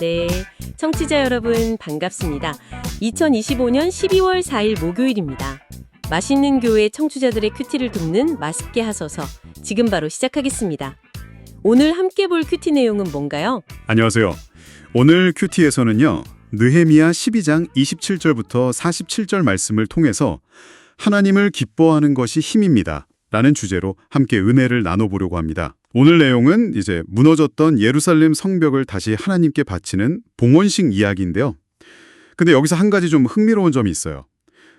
네, 청취자 여러분 반갑습니다. 2025년 12월 4일 목요일입니다. 맛있는 교회 청취자들의 큐티를 돕는 맛있게 하소서 지금 바로 시작하겠습니다. 오늘 함께 볼 큐티 내용은 뭔가요? 안녕하세요. 오늘 큐티에서는요. 느헤미야 12장 27절부터 47절 말씀을 통해서 하나님을 기뻐하는 것이 힘입니다. 라는 주제로 함께 은혜를 나눠보려고 합니다. 오늘 내용은 이제 무너졌던 예루살렘 성벽을 다시 하나님께 바치는 봉헌식 이야기인데요. 근데 여기서 한 가지 좀 흥미로운 점이 있어요.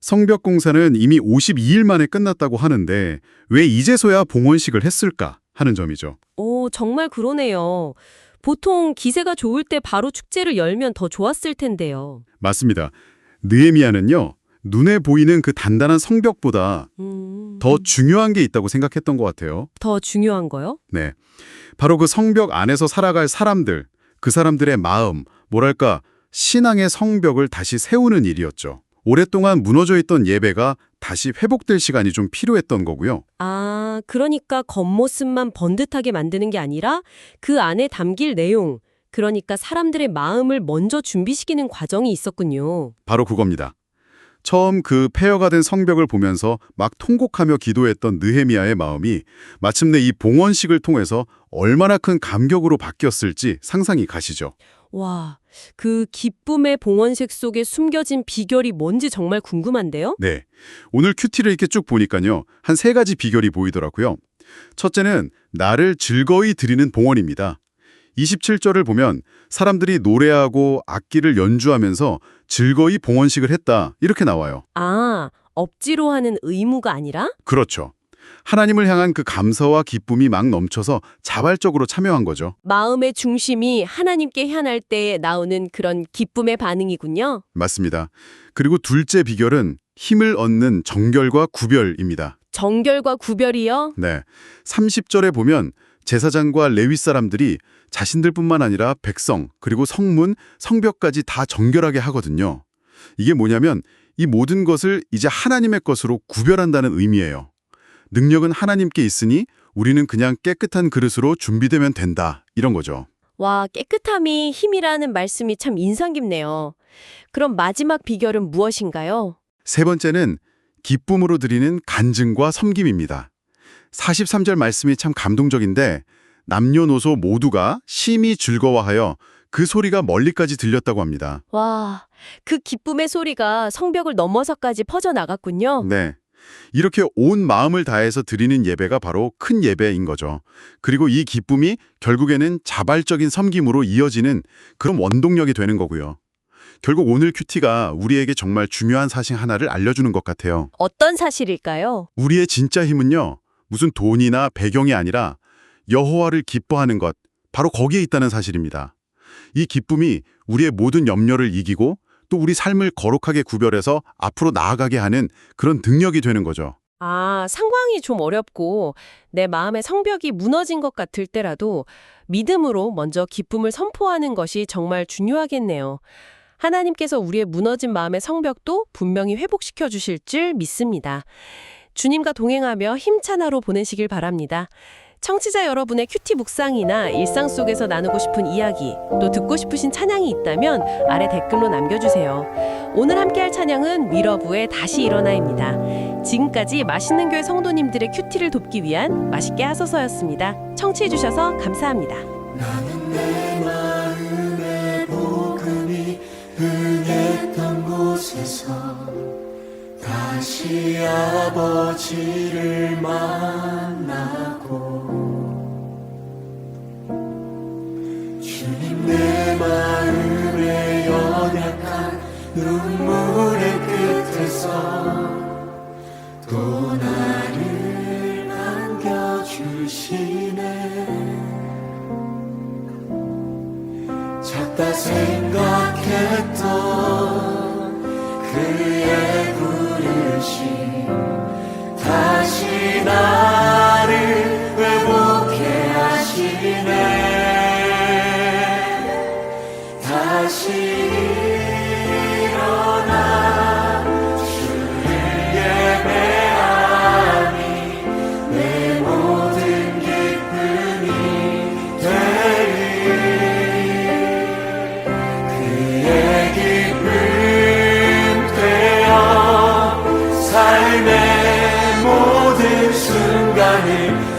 성벽 공사는 이미 52일 만에 끝났다고 하는데 왜 이제서야 봉헌식을 했을까 하는 점이죠. 오, 정말 그러네요. 보통 기세가 좋을 때 바로 축제를 열면 더 좋았을 텐데요. 맞습니다. 느헤미야는요. 눈에 보이는 그 단단한 성벽보다 음, 더 중요한 게 있다고 생각했던 것 같아요. 더 중요한 거요? 네. 바로 그 성벽 안에서 살아갈 사람들, 그 사람들의 마음, 뭐랄까, 신앙의 성벽을 다시 세우는 일이었죠. 오랫동안 무너져 있던 예배가 다시 회복될 시간이 좀 필요했던 거고요. 아, 그러니까 겉모습만 번듯하게 만드는 게 아니라 그 안에 담길 내용, 그러니까 사람들의 마음을 먼저 준비시키는 과정이 있었군요. 바로 그겁니다. 처음 그 폐허가 된 성벽을 보면서 막 통곡하며 기도했던 느헤미야의 마음이 마침내 이 봉헌식을 통해서 얼마나 큰 감격으로 바뀌었을지 상상이 가시죠. 와, 그 기쁨의 봉헌식 속에 숨겨진 비결이 뭔지 정말 궁금한데요? 네. 오늘 큐티를 이렇게 쭉 보니까요. 한 세 가지 비결이 보이더라고요. 첫째는 나를 즐거이 드리는 봉헌입니다. 27절을 보면 사람들이 노래하고 악기를 연주하면서 즐거이 봉헌식을 했다. 이렇게 나와요. 아, 억지로 하는 의무가 아니라? 그렇죠. 하나님을 향한 그 감사와 기쁨이 막 넘쳐서 자발적으로 참여한 거죠. 마음의 중심이 하나님께 향할 때 나오는 그런 기쁨의 반응이군요. 맞습니다. 그리고 둘째 비결은 힘을 얻는 정결과 구별입니다. 정결과 구별이요? 네. 30절에 보면 제사장과 레위 사람들이 자신들뿐만 아니라 백성, 그리고 성문, 성벽까지 다 정결하게 하거든요. 이게 뭐냐면 이 모든 것을 이제 하나님의 것으로 구별한다는 의미예요. 능력은 하나님께 있으니 우리는 그냥 깨끗한 그릇으로 준비되면 된다. 이런 거죠. 와, 깨끗함이 힘이라는 말씀이 참 인상 깊네요. 그럼 마지막 비결은 무엇인가요? 세 번째는 기쁨으로 드리는 간증과 섬김입니다. 43절 말씀이 참 감동적인데 남녀노소 모두가 심히 즐거워하여 그 소리가 멀리까지 들렸다고 합니다. 와, 그 기쁨의 소리가 성벽을 넘어서까지 퍼져나갔군요. 네. 이렇게 온 마음을 다해서 드리는 예배가 바로 큰 예배인 거죠. 그리고 이 기쁨이 결국에는 자발적인 섬김으로 이어지는 그런 원동력이 되는 거고요. 결국 오늘 큐티가 우리에게 정말 중요한 사실 하나를 알려주는 것 같아요. 어떤 사실일까요? 우리의 진짜 힘은요. 무슨 돈이나 배경이 아니라 여호와를 기뻐하는 것, 바로 거기에 있다는 사실입니다. 이 기쁨이 우리의 모든 염려를 이기고 또 우리 삶을 거룩하게 구별해서 앞으로 나아가게 하는 그런 능력이 되는 거죠. 아, 상황이 좀 어렵고 내 마음의 성벽이 무너진 것 같을 때라도 믿음으로 먼저 기쁨을 선포하는 것이 정말 중요하겠네요. 하나님께서 우리의 무너진 마음의 성벽도 분명히 회복시켜 주실 줄 믿습니다. 주님과 동행하며 힘찬 하루 보내시길 바랍니다. 청취자 여러분의 큐티 묵상이나 일상 속에서 나누고 싶은 이야기, 또 듣고 싶으신 찬양이 있다면 아래 댓글로 남겨주세요. 오늘 함께할 찬양은 미러브의 다시 일어나입니다. 지금까지 맛있는 교회 성도님들의 큐티를 돕기 위한 맛있게 하소서였습니다. 청취해주셔서 감사합니다. 다시 아버지를 만나 작다 생각했던 그의 부르심. 다시 나 Yeah.